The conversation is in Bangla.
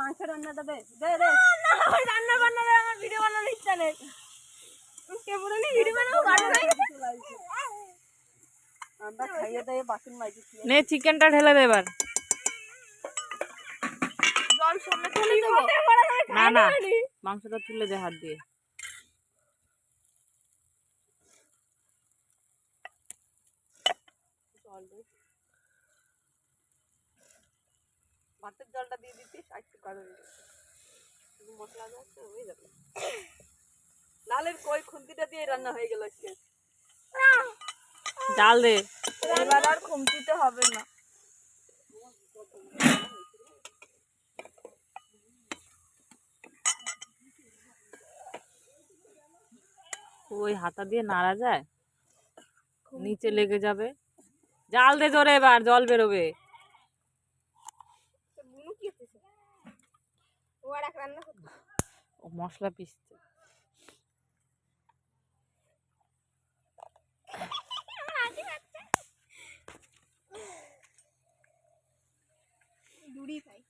মাংস রান্নাটা দে দে দে। রান্না বান্না আমার ভিডিও বানানোর ইচ্ছা নেই। কে বলে নি? ভিডিও বানাবো? গাড়ি নাই আমরা খাইয়ে দিয়ে বাসন মাইছি নে চিকেনটা ঢেলে দে এবার। জল সামনে দেবো। না না মাংসটা তুলে দে হাত দিয়ে। ভাতের জলটা দিয়ে দিতিস আর একটু কারণ শুধু মশলা আছে হয়ে যাবে। লালের কই খুন্তিটা দিয়ে রান্না হয়ে গেল আজকে? জাল দে এবার আর খুমতিতে হবে না। ওই হাতা দিয়ে নাড়া যায়? নিচে লেগে যাবে। জাল দে জোরে এবার জল বেরোবে। আবার এক রান্না করতে ও মশলা পিসতে দুড়ি পাই